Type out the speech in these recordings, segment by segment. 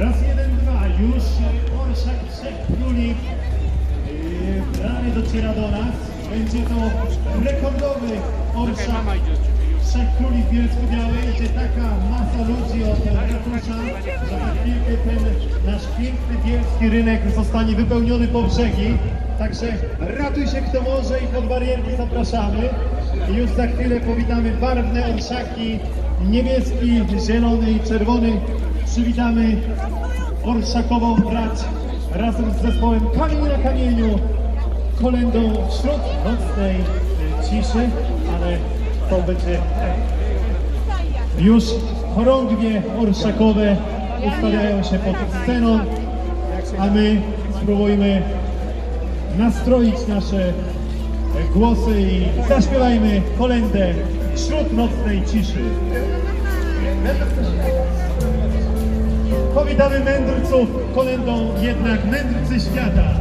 Raz, jeden, dwa. Już orszak trzech króli prawie yy, dociera do nas. Będzie to rekordowy orszak trzech króli w Bielsku-Białej, taka masa ludzi od ratusza, że tak za chwilkę ten nasz piękny bielski rynek zostanie wypełniony po brzegi. Także ratuj się kto może i pod barierki zapraszamy. I już za chwilę powitamy barwne orszaki, niebieski, zielony i czerwony. Przywitamy orszakową brać razem z zespołem Kamień na Kamieniu kolendą wśród nocnej ciszy, ale to będzie już chorągwie orszakowe ustawiają się pod sceną, a my spróbujmy nastroić nasze głosy i zaśpiewajmy kolendę wśród nocnej ciszy. Powitamy mędrców kolendą jednak mędrcy świata.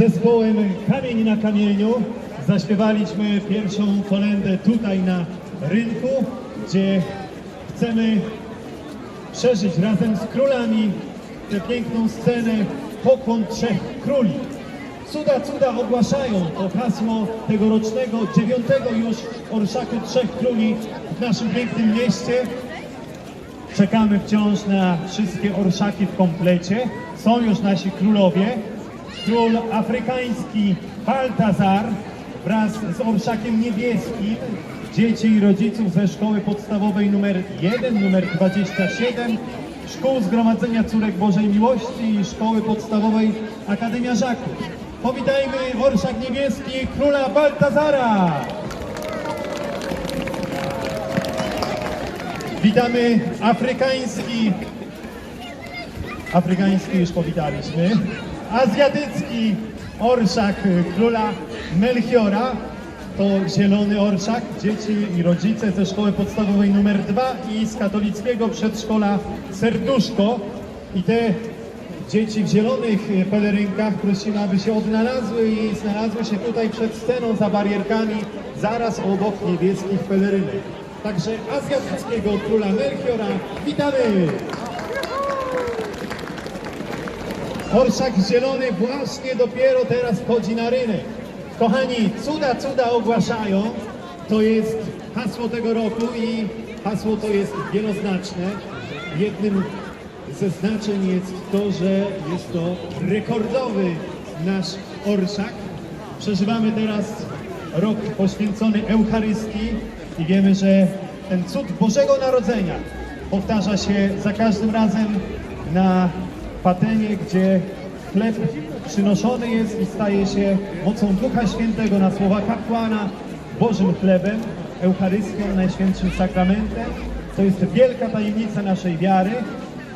Zespołem Kamień na Kamieniu zaśpiewaliśmy pierwszą kolendę tutaj na rynku, gdzie chcemy przeżyć razem z królami tę piękną scenę Pokłon Trzech Króli. Cuda, cuda ogłaszają to hasło tegorocznego, dziewiątego już Orszaku Trzech Króli w naszym pięknym mieście. Czekamy wciąż na wszystkie orszaki w komplecie. Są już nasi królowie. Król afrykański Baltazar wraz z orszakiem niebieskim. Dzieci i rodziców ze szkoły podstawowej numer 1, numer 27, szkół Zgromadzenia Córek Bożej Miłości i szkoły podstawowej Akademia Żaków. Powitajmy orszak niebieski króla Baltazara! Witamy afrykański, afrykański już powitaliśmy, azjatycki orszak króla Melchiora. To zielony orszak, dzieci i rodzice ze szkoły podstawowej numer 2 i z katolickiego przedszkola Serduszko. I te dzieci w zielonych pelerynkach prosimy, aby się odnalazły i znalazły się tutaj przed sceną za barierkami, zaraz obok niebieskich pelerynek. Także azjatyckiego króla Melchiora witamy! Orszak zielony właśnie dopiero teraz wchodzi na rynek. Kochani, cuda, cuda ogłaszają. To jest hasło tego roku i hasło to jest wieloznaczne. Jednym ze znaczeń jest to, że jest to rekordowy nasz orszak. Przeżywamy teraz rok poświęcony Eucharystii i wiemy, że ten cud Bożego Narodzenia powtarza się za każdym razem na Patenie, gdzie chleb przynoszony jest i staje się mocą Ducha Świętego na słowa kapłana Bożym chlebem, Eucharystią, Najświętszym Sakramentem. To jest wielka tajemnica naszej wiary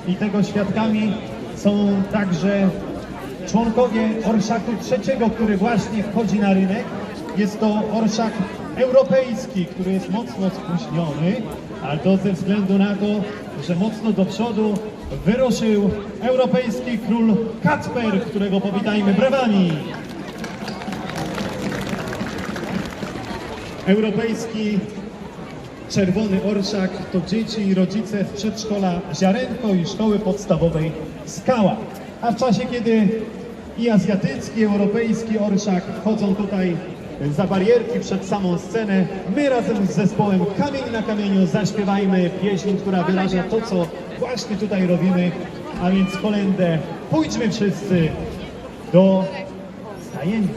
i tego świadkami są także członkowie Orszaku trzeciego, który właśnie wchodzi na rynek. Jest to orszak europejski, który jest mocno spóźniony, ale to ze względu na to, że mocno do przodu wyruszył europejski król Kacper, którego powitajmy brawami. Europejski czerwony orszak to dzieci i rodzice z przedszkola Ziarenko i szkoły podstawowej Skała. A w czasie, kiedy i azjatycki, i europejski orszak wchodzą tutaj za barierki przed samą scenę, my razem z zespołem Kamień na Kamieniu zaśpiewajmy pieśń, która wyraża to, co właśnie tutaj robimy, a więc kolędę Pójdźmy wszyscy do stajemnicy.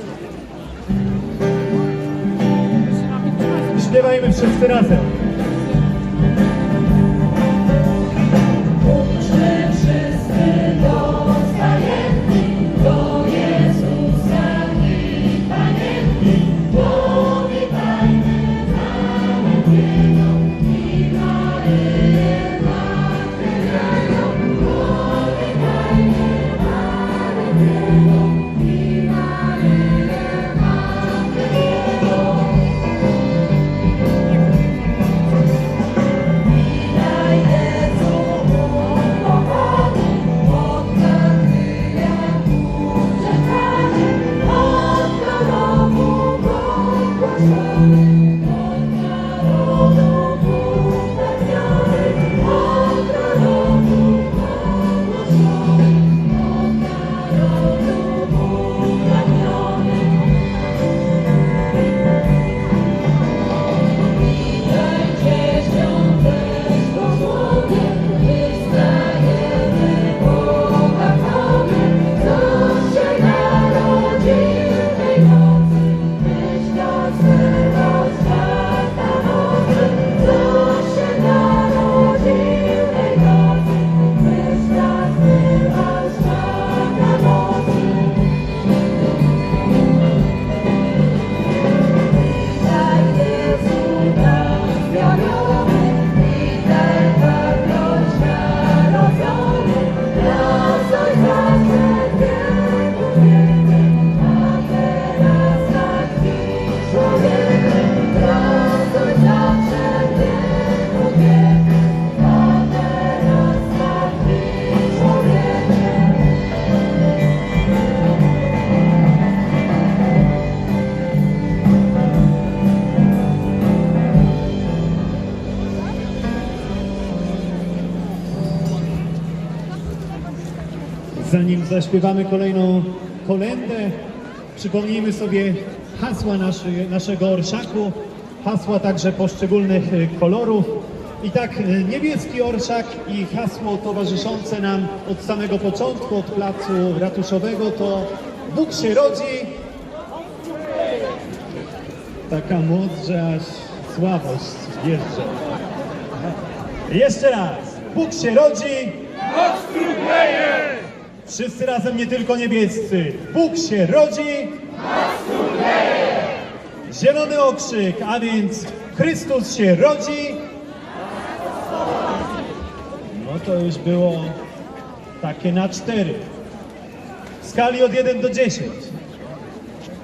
Śpiewajmy wszyscy razem. Zaśpiewamy kolejną kolendę, przypomnijmy sobie hasła naszy, naszego orszaku, hasła także poszczególnych y, kolorów. I tak y, niebieski orszak i hasło towarzyszące nam od samego początku, od placu ratuszowego to Bóg się rodzi. Taka moc, że aż słabość bierze. Jeszcze raz. Bóg się rodzi. Wszyscy razem, nie tylko niebiescy. Bóg się rodzi. Zielony okrzyk, a więc Chrystus się rodzi. No to już było takie na cztery. W skali od 1 do 10.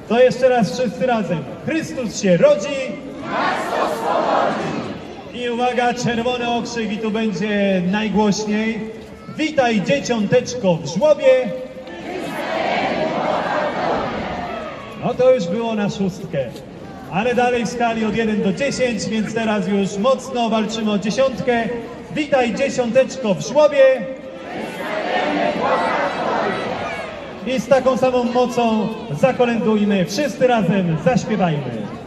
To jeszcze raz wszyscy razem. Chrystus się rodzi. I uwaga, czerwony okrzyk i tu będzie najgłośniej. Witaj dzieciąteczko w żłobie. No to już było na szóstkę. Ale dalej w skali od 1 do 10, więc teraz już mocno walczymy o dziesiątkę. Witaj dziesiąteczko w żłobie. I z taką samą mocą zakolędujmy. Wszyscy razem zaśpiewajmy.